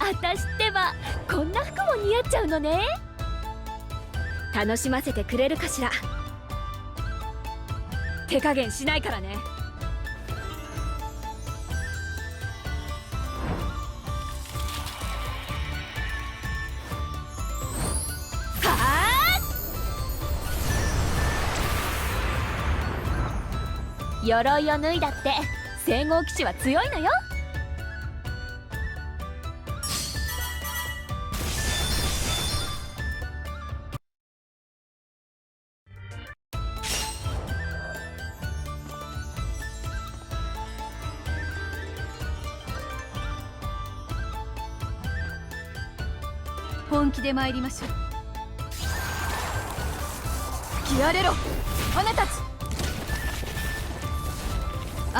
私ってばこんな服も似合っちゃうのね。楽しませてくれるかしら。手加減しないからね。鎧を脱いだって聖号騎士は強いのよ。本気で参りましょう。吹き荒れろ。花たち。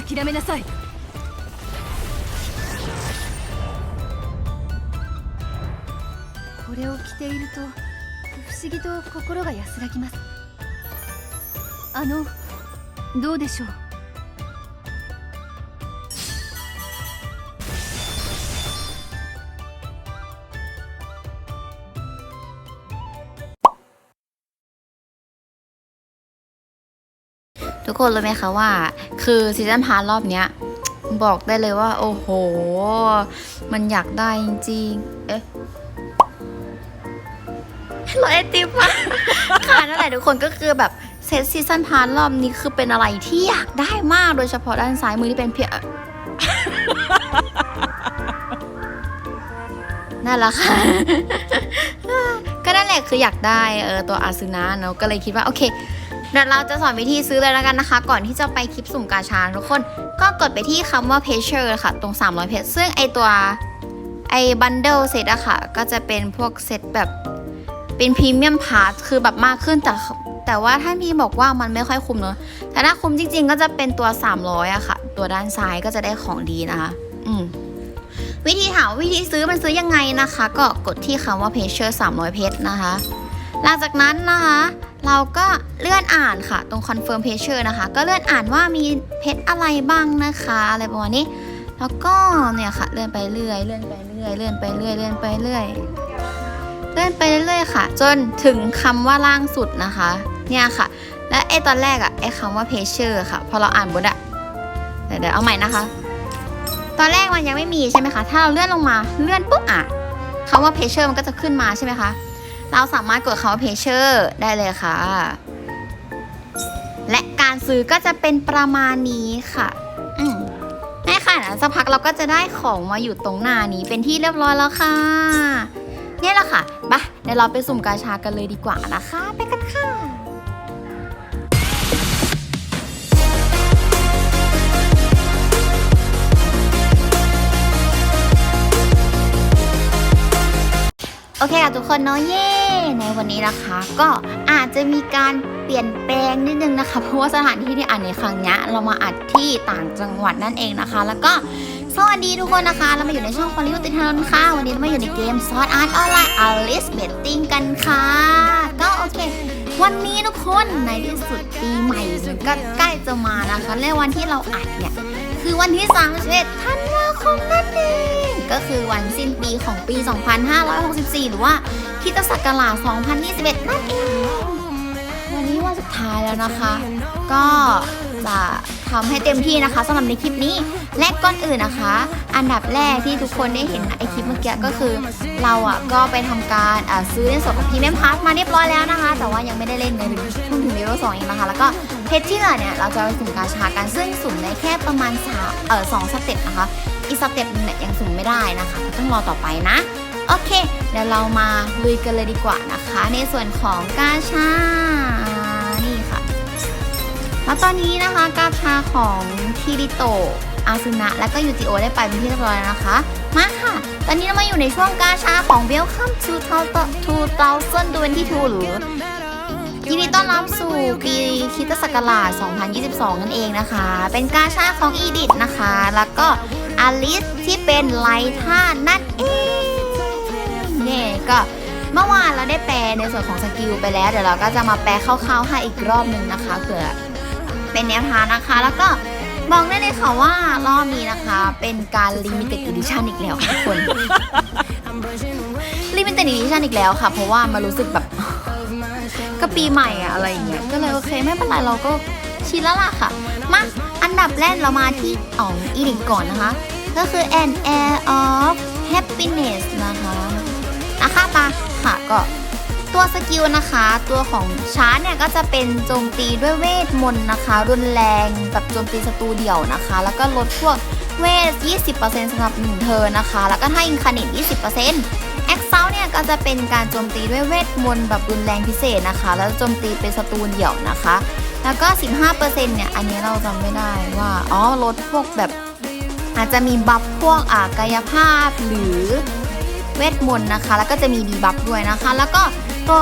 諦めなさい。これを着ていると不思議と心が安らぎます。あのどうでしょう？ ทุกคนรู้ไหมคะว่า คือซีซันพาร์รอบเนี้ยบอกได้เลยว่า โอ้โห มันอยากได้จริงๆ เอ๊ะรอยไอติมอะค่ะนั่นแหละทุกคนก็คือแบบเซตซีซันพาร์รอบนี้คือเป็นอะไรที่อยากได้มากโดยเฉพาะด้านซ้ายมือที่เป็นเพียนั่นแหละค่ะก็นั่นแหละคืออยากได้เออตัวอาซึนะเนาะก็เลยคิดว่าโอเค เดี๋ยวเราจะสอนวิธีซื้อเลยแล้วกันนะคะ ก่อนที่จะไปคลิปสุ่มกาชาทุกคน ก็กดไปที่คำว่า p a g e r ค่ะ ตรง 300 เพจซึ่งไอตัวไอบันเดิลเซตอะค่ะ ก็จะเป็นพวกเซตแบบเป็นพรีเมียมพาร์ทคือแบบมากขึ้นแต่แต่ว่าท่านพี่บอกว่ามันไม่ค่อยคุ้มเนอะแต่ถ้าคุ้มจริง ๆ ก็จะเป็นตัว 300อะค่ะ ตัวด้านซ้ายก็จะได้ของดีนะคะ อืมวิธีถามวิธีซื้อมันซื้อยังไงนะคะ ก็กดที่คำว่า p a g e r 300 เพจนะคะ หลังจากนั้นนะคะ เราก็เลื่อนอ่านค่ะ ตรง confirm page นะคะ ก็เลื่อนอ่านว่ามีเพจอะไรบ้างนะคะ อะไรประมาณนี้ แล้วก็เนี่ยค่ะ เลื่อนไปเรื่อย เลื่อนไปเรื่อย เลื่อนไปเรื่อย เลื่อนไปเรื่อย เลื่อนไปเรื่อยค่ะ จนถึงคำว่าล่างสุดนะคะ เนี่ยค่ะ และไอตอนแรกอะไอคำว่า page ค่ะ พอเราอ่านบทอะเดี๋ยวเดี๋ยวเอาใหม่นะคะ ตอนแรกมันยังไม่มีใช่ไหมคะ ถ้าเราเลื่อนลงมา เลื่อนปุ๊บอะคำว่า page มันก็จะขึ้นมาใช่ไหมคะ เราสามารถกดคำว่า Picture ได้เลยค่ะ และการซื้อก็จะเป็นประมาณนี้ค่ะอืมแม่ค่ะนะสักพักเราก็จะได้ของมาอยู่ตรงหน้านี้เป็นที่เรียบร้อยแล้วค่ะเนี่ยแหละค่ะไปเดี๋ยวเราไปสุ่มกาชากันเลยดีกว่านะคะ ไปกันค่ะ โอเคค่ะทุกคนเนาะเย่ในวันนี้นะคะ ก็อาจจะมีการเปลี่ยนแปลงนิดนึงนะคะ เพราะว่าสถานที่ที่อัดในครั้งนี้เรามาอัดที่ต่างจังหวัดนั่นเองนะคะ แล้วก็สวัสดีทุกคนนะคะ เรามาอยู่ในช่องฟอลิวติทานค่ะ วันนี้เรามาอยู่ในเกมซอสอาร์ตออนไลน์อลิสเบตติ้งกันค่ะ ก็โอเค วันนี้ทุกคนในที่สุดปีใหม่ก็ใกล้จะมานะคะและวันที่เราอัดเนี่ยคือวันที่31ธันวาคมนั่นเอง ก็คือวันสิ้นปีของปี 2564 หรือว่าคิตศักราช2021 นั่นเอง วันนี้วันสุดท้ายแล้วนะคะ ก็จะทำให้เต็มที่นะคะสำหรับในคลิปนี้ และก่อนอื่นนะคะ อันดับแรกที่ทุกคนได้เห็นไอคลิปเมื่อกี้ก็คือ เราอะก็ไปทำการซื้อในส่วนของพีเมมพาสมาเรียบร้อยแล้วนะคะ แต่ว่ายังไม่ได้เล่นเลยเพิ่งถึงเลเวลสองเองนะคะ แล้วก็เพจที่เหลือเนี่ยเราจะไปสุ่มกาชากันซึ่งสุ่มได้แค่ประมาณสามเออสองสเต็ปนะคะ อีกสเต็ปนึงเนี่ยยังสุ่มไม่ได้นะคะก็ต้องรอต่อไปนะ โอเค เดี๋ยวเรามาลุยกันเลยดีกว่านะคะ ในส่วนของกาชา นี่ค่ะ แล้วตอนนี้นะคะกาชาของคิริโตอาซึนะและก็ยูจิโอได้ไปเป็นที่เรียบร้อยแล้วนะคะ มาค่ะ ตอนนี้เรามาอยู่ในช่วงกาชาของ Welcome to 2022หรือยินดีต้อนรับสู่ปีคริสตศักราช 2022 นั่นเองนะคะ เป็นกาชาของอีดิทนะคะ แล้วก็ อลิสที่เป็นไลท่านั่นเองเนี่ยก็เมื่อวานเราได้แปลในส่วนของสกิลไปแล้ว เดี๋ยวเราก็จะมาแปลคร่าวๆให้อีกรอบหนึ่งนะคะเผื่อเป็นแนวทางนะคะ แล้วก็บอกได้เลยค่ะว่ารอบนี้นะคะ เป็นการ limited edition อีกแล้วทุกคน limited edition อีกแล้วค่ะ เพราะว่ามารู้สึกแบบ ก็ปีใหม่อะอะไรอย่างเงี้ยก็เลยโอเคไม่เป็นไรเราก็ชินแล้วล่ะค่ะ มาอันดับแรกเรามาที่อ๋องอีลิงก่อนนะคะ ก็คือ an air of happiness นะคะนะคะปะค่ะก็ตัวสกิลนะคะ ตัวของชาร์เนี่ยก็จะเป็นโจมตีด้วยเวทมนต์นะคะ รุนแรงแบบโจมตีศัตรูเดี่ยวนะคะ แล้วก็ลดพวกเวท 20%สำหรับหนึ่งเธอนะคะ แล้วก็ถ้าอินคาเนต20%แอคเซลเนี่ยก็จะเป็นการโจมตีด้วยเวทมนต์แบบรุนแรงพิเศษนะคะ แล้วโจมตีเป็นศัตรูเดี่ยวนะคะ แล้วก็ 15%เนี่ย อันนี้เราจำไม่ได้ว่า อ๋อ ลดพวกแบบ อาจจะมีบัฟพวกกายภาพหรือเวทมนต์นะคะ แล้วก็จะมีดีบัฟด้วยนะคะ แล้วก็ตัว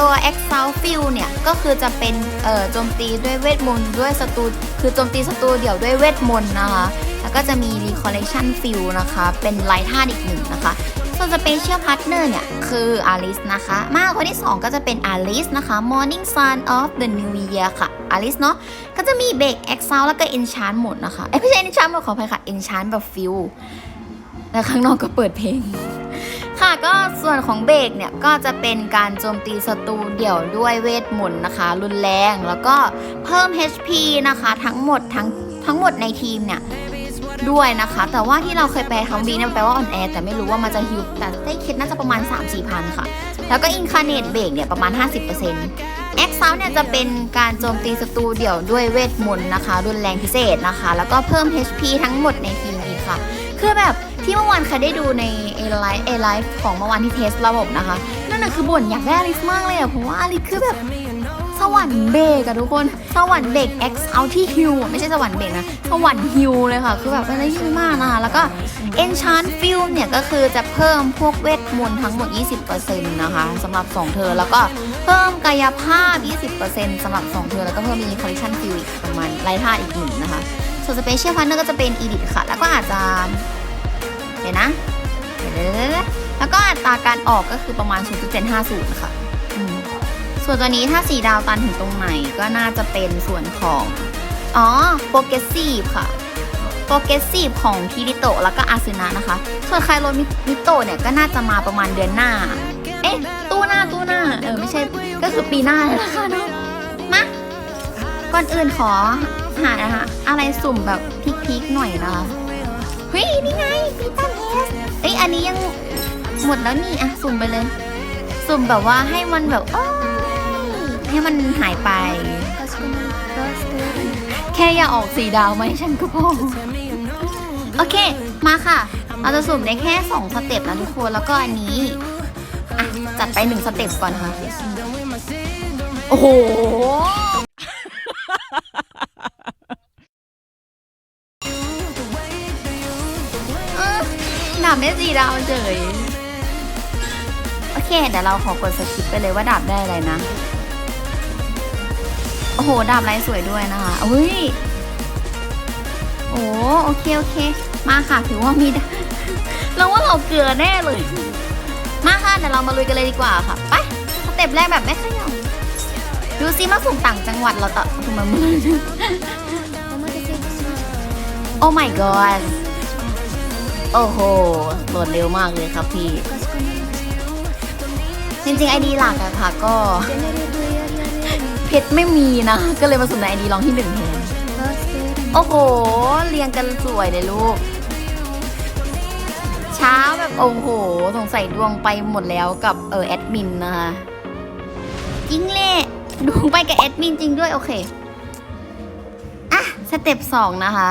ตัว e x a l f i l เนี่ย ก็คือจะเป็นเอ่อโจมตีด้วยเวทมนต์ด้วยศัตรูคือโจมตีศัตรูเดี่ยวด้วยเวทมนต์นะคะ แล้วก็จะมี recollection fill นะคะ เป็นไลท่าอีกหนึ่งนะคะ ส่วน special partner เนี่ย คืออ l ลิสนะคะ มาคนที่ 2 ก็จะเป็นอ l ลิสนะคะ morning sun of the new year ค่ะอ l ลิสเนาะก็จะมีเบรก exile แล้วก็ enchant หมดนะคะเอ้ไม่ใช่ enchant หมดขออภัยค่ะ enchant แบบฟิลแล้วข้างนอกก็เปิดเพลงค่ะก็ส่วนของเบรกเนี่ยก็จะเป็นการโจมตีศัตรูเดี่ยวด้วยเวทมนต์นะคะ รุนแรงแล้วก็เพิ่ม HP นะคะ ทั้งหมดทั้งทั้งหมดในทีมเนี่ย ด้วยนะคะ แต่ว่าที่เราเคยแปลคำวีเนี่ยแปลว่าออนแอร์แต่ไม่รู้ว่ามันจะฮิวแต่ได้คิดน่าจะประมาณ 3-4พันค่ะ แล้วก็อินคาเนตเบรกเนี่ยประมาณ 50%แอคเซลเนี่ยจะเป็นการโจมตีศัตรูเดี่ยวด้วยเวทมนต์นะคะ รุนแรงพิเศษนะคะ แล้วก็เพิ่ม HP ทั้งหมดในทีมอีกค่ะคือแบบที่เมื่อวานใครได้ดูใน A Live A Live ของเมื่อวานที่เทสระบบนะคะ นั่นน่ะคือบ่นอยากได้อลิสมากเลยอะเพราะว่าอลิสคือแบบ สวรรค์เบรกอะทุกคน สวรรค์เบก X เอาที่ฮิวไม่ใช่สวรรค์เบรกนะ สวรรค์ฮิวเลยค่ะ คือแบบเป็นอะไรที่ดีมากนะคะ แล้วก็ Enchant f i l เนี่ยก็คือจะเพิ่มพวกเวทมนต์ทั้งหมด 20%นะคะสำหรับ 2 เธอ แล้วก็เพิ่มกายภาพ 20%สำหรับ 2 เธอ แล้วก็เพิ่มมี Collection f i l อีกประมาณไล่ท่าอีกหนึ่งนะคะ ส่วน Special Partner ก็จะเป็น Edit ค่ะ แล้วก็อาจจะเดี๋ยวนะเดี๋ยวแล้วก็อัตราการออกก็คือประมาณ 0.750ค่ะอืม ส่วนตัวนี้ถ้าสีดาวตันถึงตรงไหนก็น่าจะเป็นส่วนของ อ๋อโปรเกรสซีฟค่ะโปรเกรสซีฟของคิริโตะแล้วก็อาซึนะนะคะ ส่วนไคโรมิโตะเนี่ยก็น่าจะมาประมาณเดือนหน้า เอ๊ะ ตู้หน้าตู้หน้า เออ ไม่ใช่ ก็คือปีหน้าแล้วนะคะเนาะมาก่อนอื่นขอหานะคะอะไรสุ่มแบบพิกๆหน่อยนะคะเฮ้ย นี่ไงปีตันเฮสเอ้ยอันนี้ยังหมดแล้วนี่อะสุ่มไปเลย สุ่มแบบว่าให้มันแบบโอ้ย ให้มันหายไป แค่อย่าออกสีดาวไหมฉันก็พอโอเค มาค่ะ เราจะสุ่มได้แค่ 2 สเต็ปนะทุกคน แล้วก็อันนี้จัดไป 1 สเต็ปก่อนค่ะ โอ้โหดาบได้สีดาวเฉย โอเค เดี๋ยวเราขอกดสกิปไปเลยว่าดาบได้อะไรนะ โอ้โห ดาบลายสวยด้วยนะคะอุ้ย โอ้โอเค โอเค มาค่ะ ถือว่ามีเราว่าเราเกลือแน่เลย มาค่ะ เดี๋ยวเรามาลุยกันเลยดีกว่าค่ะ ไป สเต็ปแรกแบบไม่ขยับดูซิมาสุ่มต่างจังหวัดเราตะสุ่มมามือ Oh my god โอ้โหโหลดเร็วมากเลยครับพี่ จริงๆไอดีหลักอะค่ะก็ เพชรไม่มีนะ ก็เลยมาสุ่ในไอดีลองที่หนึ่งแทนโอ้โห เรียงกันสวยเลยลูก เช้าแบบโอ้โห สงสัยดวงไปหมดแล้วกับเออแอดมินนะคะจริงเลยดวงไปกับแอดมินจริงด้วยโอเค อะ สเต็ปสองนะคะ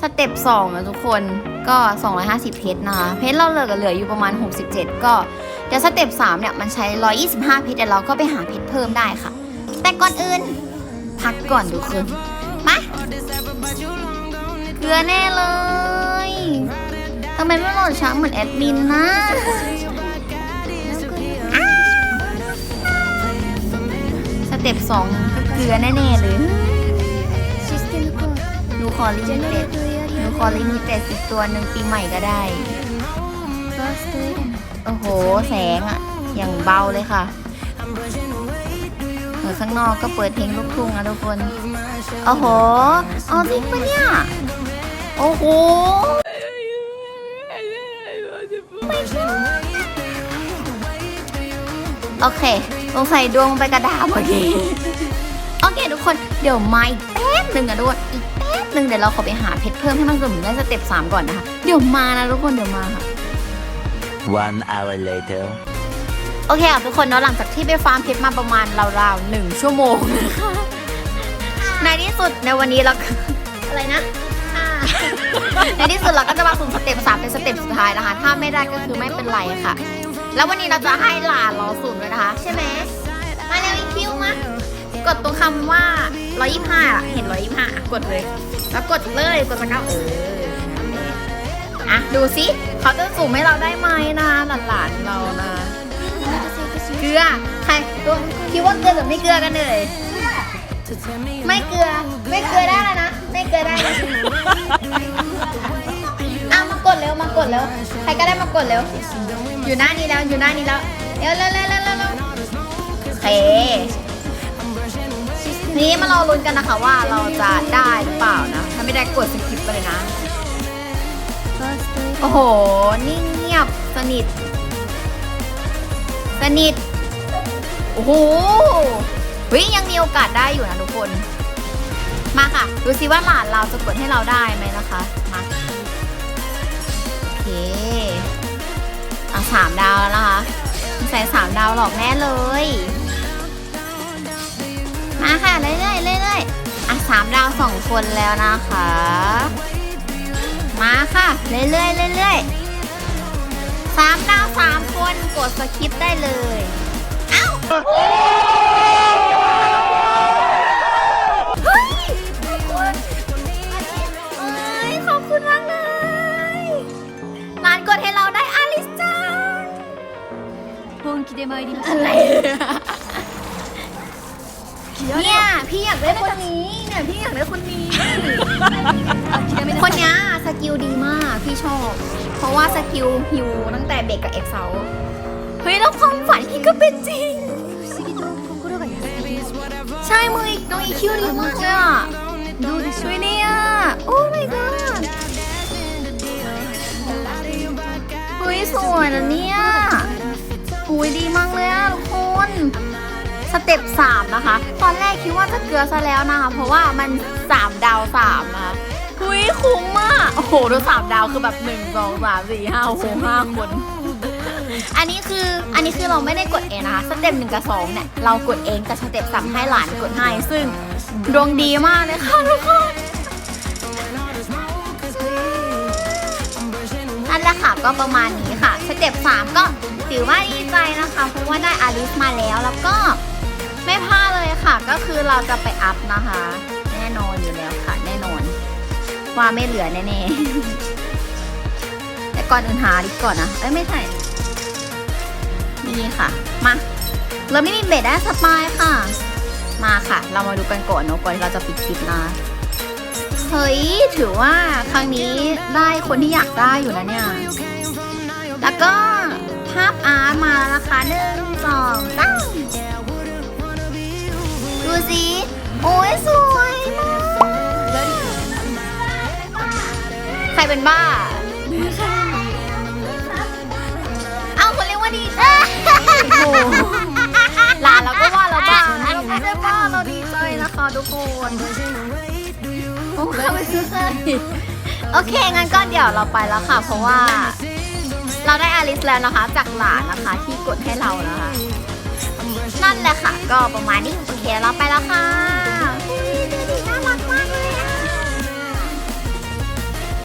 สเต็ปสองนะทุกคนก็ 250 เพชรนะคะ เพชรเราเหลือเหลืออยู่ประมาณ 67 ก็ เดี๋ยวสเต็ป3เนี่ยมันใช้ 125 เพชรแต่เราก็ไปหาเพชรเพิ่มได้ค่ะ แต่ก่อนอื่น พักก่อนดูคืนมาเกลือแน่เลยทำไมไม่โหลดช้าเหมือนแอดมินนะสเต็ปสองเกลือแน่ๆเลยหนูขอลิมิเต็ดหนูขอลิมิเต็ดสิตัวหนึ่งปีใหม่ก็ได้ โอ้โห แสงอะอย่างเบาเลยค่ะเออข้างนอกก็เปิดเพลงลูกทุ่งนะทุกคน โอ้โห เอาจริงปะเนี่ย โอ้โหโอเคสงใสัยดวงไปกระดาษเมื่อกี้ โอเคทุกคน เดี๋ยวมาอีกแป๊บหนึ่งนะทุกคน อีกแป๊บหนึ่งเดี๋ยวเราขอไปหาเพชรเพิ่มให้มันถึงได้สเต็ปสามก่อนนะคะ เดี๋ยวมานะทุกคน เดี๋ยวมาค่ะ One hour later. โอเคค่ะทุกคนเนาะหลังจากที่ไปฟาร์มเพชรมาประมาณราวๆหนึ่งชั่วโมงนะคะในที่สุดในวันนี้เราก็อะไรนะอ่าในที่สุดเราก็จะมาสู่สเต็ปสามเป็นสเต็ปสุดท้ายนะคะ ถ้าไม่ได้ก็คือไม่เป็นไรค่ะ แล้ววันนี้เราจะให้หลานเราสุ่มด้วยนะคะ ใช่ไหมมาเร็วอีคิวมากดตรงคำว่า125อะเห็น125อะกดเลย แล้วกดเลยกดสกาวเออนั่นแหละ อะดูสิเขาจะสุ่มให้เราได้ไหมนะหลานๆเรานะ เกลือใครตัวคิดว่าเกลือหรือไม่เกลือกันเลยไม่เกลือไม่เกลือได้แล้วนะไม่เกลือได้เลยอะมากดเร็วมากดเร็วใครก็ได้มากดเร็วอยู่หน้านี้แล้วอยู่หน้านี้แล้วเร็วเร็วเร็วเร็วเร็วเร็วโอเคนี้มารอลุ้นกันนะคะว่าเราจะได้หรือเปล่านะ ถ้าไม่ได้กดสกิปไปเลยนะ โอ้โห นิ่งเงียบสนิท สนิท โอ้โหเฮ้ยยังมีโอกาสได้อยู่นะทุกคน มาค่ะ ดูซิว่าหลานเราจะกดให้เราได้ไหมนะคะ มาโอเคอะสามดาวแล้วนะคะใส่สามดาวหลอกแน่เลย มาค่ะ เรื่อยๆเรื่อยๆอะสามดาวสองคนแล้วนะคะ มาค่ะ เรื่อยๆเรื่อยๆ สามดาวสามคนกดสคริปต์ได้เลย เอ้า เฮ้ยขอบคุณเอ้ย ขอบคุณมากเลยร้านกดให้เราได้อลิสจัง 本気で参りまし อะไร เนี่ยพี่อยากได้คนนี้เนี่ยพี่อยากได้คนนี้ คนนี้สกิลดีมากพี่ชอบ เพราะว่าสกิลฮิวตั้งแต่เบรกกับเอ็กเซลเฮ้ยแล้วความฝันพี่ก็เป็นจริง ใช่มือน้องอีคิวดีมากเลยอะดูดิช่วยเนี่ยโอ้ my god เฮ้ยสวยนะเนี่ยอุ้ยดีมากเลยอะทุกคน สเต็ปสามนะคะ ตอนแรกคิดว่าจะเกลือซะแล้วนะคะ เพราะว่ามันสามดาวสามนะคะหุยคุ้มมาก โอ้โหดูสามดาวคือแบบหนึ่งสองสามสี่ห้าหกห้าคน อันนี้คืออันนี้คือเราไม่ได้กดเองนะคะสเต็ปหนึ่งกับสองเนี่ยเรากดเองแต่สเต็ปสามให้หลานกดให้ ซึ่งดวงดีมากเลยค่ะทุกคนนั่นแหละค่ะก็ประมาณนี้ค่ะ สเต็ป3ก็ถือว่าดีใจนะคะเพราะว่าได้อาริสมาแล้วแล้วก็ ไม่พลาดเลยค่ะ ก็คือเราจะไปอัพนะคะ แน่นอนอยู่แล้วค่ะ แน่นอน ว่าไม่เหลือแน่ๆแต่ก่อนอื่นหาดิก่อนนะเอ้ยไม่ใช่นี่ค่ะ มาเราไม่มีเบ็ดได้สปายค่ะ มาค่ะ เรามาดูกันก่อนเนอะก่อนที่เราจะปิดคลิปนะเฮ้ยถือว่าครั้งนี้ได้คนที่อยากได้อยู่นะเนี่ย แล้วก็ภาพอาร์ตมาแล้วนะคะหนึ่งสองสาม ดูสิ โอ้ยสวยมากใครเป็นบ้า เอ้าคนเรียกว่าดีใจหลานเราก็ว่าเราบ้าเราไม่ได้บ้าเราดีใจนะคะทุกคนโอ้เขาไปซื้อให้โอเค งั้นก็เดี๋ยวเราไปแล้วค่ะ เพราะว่า เราได้อลิสแล้วนะคะ จากหลานนะคะ ที่กดให้เรานะคะ นั่นแหละค่ะ ก็ประมาณนี้โอเคเราไปแล้วค่ะ